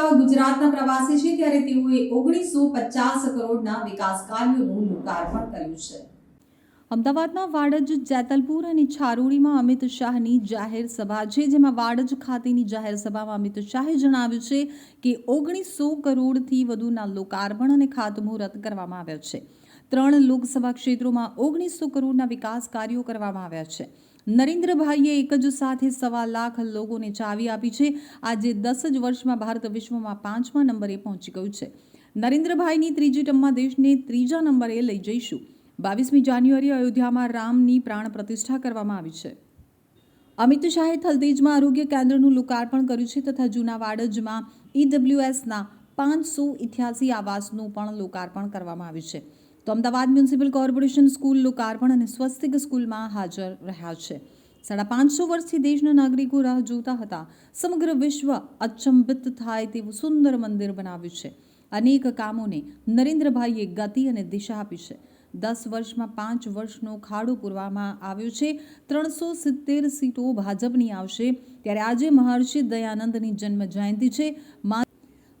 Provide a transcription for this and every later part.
શાહ ગુજરાતના પ્રવાસે છે ત્યારે તેઓએ ઓગણીસો પચાસ કરોડના વિકાસ કાર્યોનું લોકાર્પણ કર્યું છે. અમદાવાદના વાડજ, જેતલપુર અને છારોડીમાં અમિત શાહની જાહેર સભા છે, જેમાં વાડજ ખાતેની જાહેર સભામાં અમિત શાહે જણાવ્યું છે કે ઓગણીસો કરોડથી વધુના લોકાર્પણ અને ખાતમુહૂર્ત કરવામાં આવ્યા છે. ત્રણ લોકસભા ક્ષેત્રોમાં ઓગણીસો કરોડના વિકાસ કાર્યો કરવામાં આવ્યા છે. નરેન્દ્રભાઈએ એક જ સાથે સવા લાખ લોકોને ચાવી આપી છે. આજે દસ જ વર્ષમાં ભારત વિશ્વમાં પાંચમા નંબરે પહોંચી ગયું છે. નરેન્દ્રભાઈની ત્રીજી ટર્મમાં દેશને ત્રીજા નંબરે લઈ જઈશું. બાવીસમી જાન્યુઆરી અયોધ્યામાં રામની પ્રાણ પ્રતિષ્ઠા કરવામાં આવી છે. અમિત શાહે થલતેજમાં આરોગ્ય કેન્દ્રનું લોકાર્પણ કર્યું છે તથા જૂના વાડજમાં ઈડબ્લ્યુએસના પાંચસો ઇઠ્યાસી આવાસનું પણ લોકાર્પણ કરવામાં આવ્યું છે. તો અમદાવાદ મ્યુનિસિપલ કોર્પોરેશન સ્કૂલ લોકાર્પણ અને સ્વસ્તિક સ્કૂલમાં હાજર રહ્યા છે. સાડા પાંચસો વર્ષથી દેશના નાગરિકો રાહ જોતા હતા. સમગ્ર વિશ્વ અચંબિત થાય તેવું સુંદર મંદિર બનાવ્યું છે. અનેક કામોને નરેન્દ્રભાઈએ ગતિ અને દિશા આપી છે. દસ વર્ષમાં પાંચ વર્ષનો ખાડો પૂરવામાં આવ્યો છે. ત્રણસો સિત્તેર સીટો ભાજપની આવશે. ત્યારે આજે મહર્ષિ દયાનંદની જન્મ જયંતિ છે.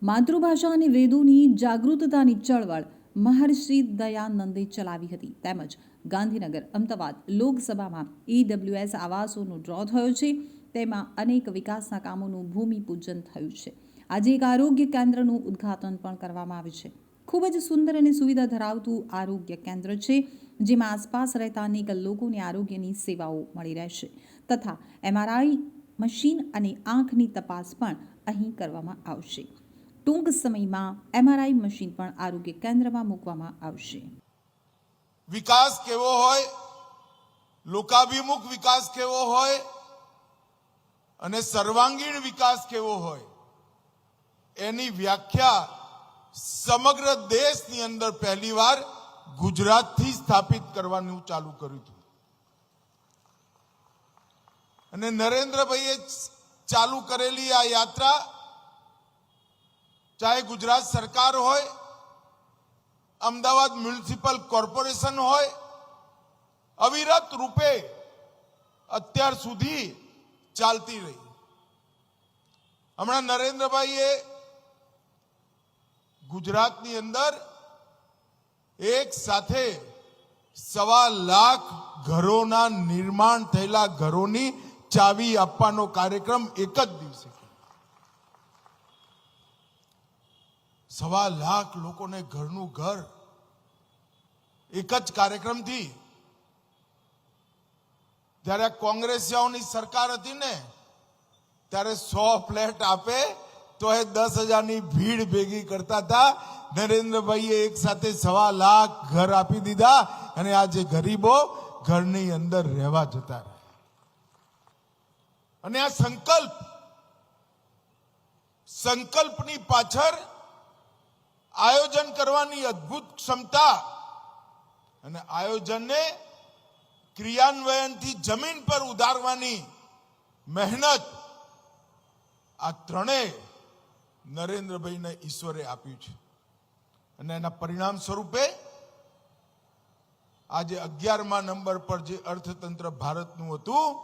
માતૃભાષા અને વેદોની જાગૃતતાની ચળવળ મહર્ષિ દયાનંદે ચલાવી હતી. તેમજ ગાંધીનગર, અમદાવાદ લોકસભામાં ઈડબ્લ્યુએસ આવાસોનો ડ્રો થયો છે. તેમાં અનેક વિકાસના કામોનું ભૂમિપૂજન થયું છે. આજે એક આરોગ્ય કેન્દ્રનું ઉદ્ઘાટન પણ કરવામાં આવ્યું છે. ખૂબ જ સુંદર અને સુવિધા ધરાવતું આરોગ્ય કેન્દ્ર છે, જેમાં આસપાસ રહેતા અનેક લોકોને આરોગ્યની સેવાઓ મળી રહેશે તથા એમઆરઆઈ મશીન અને આંખની તપાસ પણ અહીં કરવામાં આવશે. ટૂંક સમયમાં એમઆરઆઈ મશીન પણ આરોગ્ય કેન્દ્રમાં મૂકવામાં આવશે. વિકાસ કેવો હોય, લોકાભિમુખ વિકાસ કેવો હોય, અને સર્વાંગીણ વિકાસ કેવો હોય, એની વ્યાખ્યા સમગ્ર દેશની અંદર પહેલીવાર ગુજરાતથી સ્થાપિત કરવાનું ચાલુ કર્યું હતું. અને નરેન્દ્રભાઈએ ચાલુ કરેલી આ યાત્રા ચાહે ગુજરાત સરકાર હોય, અમદાવાદ મ્યુનિસિપલ કોર્પોરેશન હોય, અવિરત રૂપે અત્યાર સુધી ચાલતી રહી. હમણાં નરેન્દ્રભાઈએ ગુજરાતની અંદર એક સાથે સવા લાખ ઘરોના નિર્માણ થયેલા ઘરોની ચાવી આપવાનો કાર્યક્રમ એક જ દિવસે સવા લાખ લોકોને ઘરનું ઘર એક જ કાર્યક્રમથી જ્યારે કોંગ્રેસિયાઓની સરકાર હતી ને, ત્યારે સો ફ્લેટ આપે તો એ દસ હજારની ભીડ ભેગી કરતા હતા. નરેન્દ્રભાઈએ એક સાથે સવા લાખ ઘર આપી દીધા અને આજે ગરીબો ઘરની અંદર રહેવા જતા રહ્યા. અને આ સંકલ્પ, સંકલ્પની પાછળ આયોજન કરવાની અદ્ભુત ક્ષમતા અને આયોજનને ક્રિયાન્વયનથી જમીન પર ઉતારવાની મહેનત આ ત્રણેય નરેન્દ્રભાઈને ઈશ્વરે આપ્યું છે. અને એના પરિણામ સ્વરૂપે આજે અગિયારમા નંબર પર જે અર્થતંત્ર ભારતનું હતું,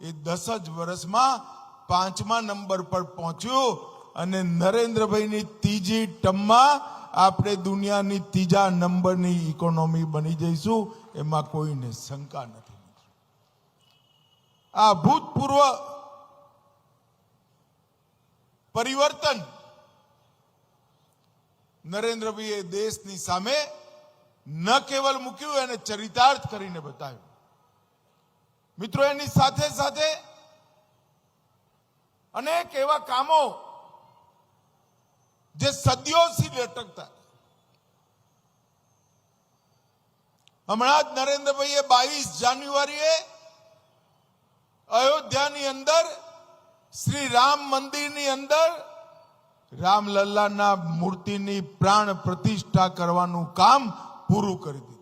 એ દસ જ વર્ષમાં પાંચમા નંબર પર પહોંચ્યું. અને નરેન્દ્રભાઈની ત્રીજી ટમમાં આપણે દુનિયાની ત્રીજા નંબરની ઇકોનોમી બની જઈશું. એમાં કોઈને શંકા નથી. આ ભૂતપૂર્વ પરિવર્તન નરેન્દ્રભાઈએ દેશની સામે ન કેવલ મૂક્યું, એને ચરિતાર્થ કરીને બતાવ્યું. મિત્રો, એની સાથે સાથે અનેક એવા કામો જે સદીઓથી લટકતા હમણાં જ નરેન્દ્રભાઈએ બાવીસ જાન્યુઆરીએ અયોધ્યાની અંદર, શ્રી રામ મંદિરની અંદર રામલલ્લાના મૂર્તિની પ્રાણ પ્રતિષ્ઠા કરવાનું કામ પૂરું કરી દીધું.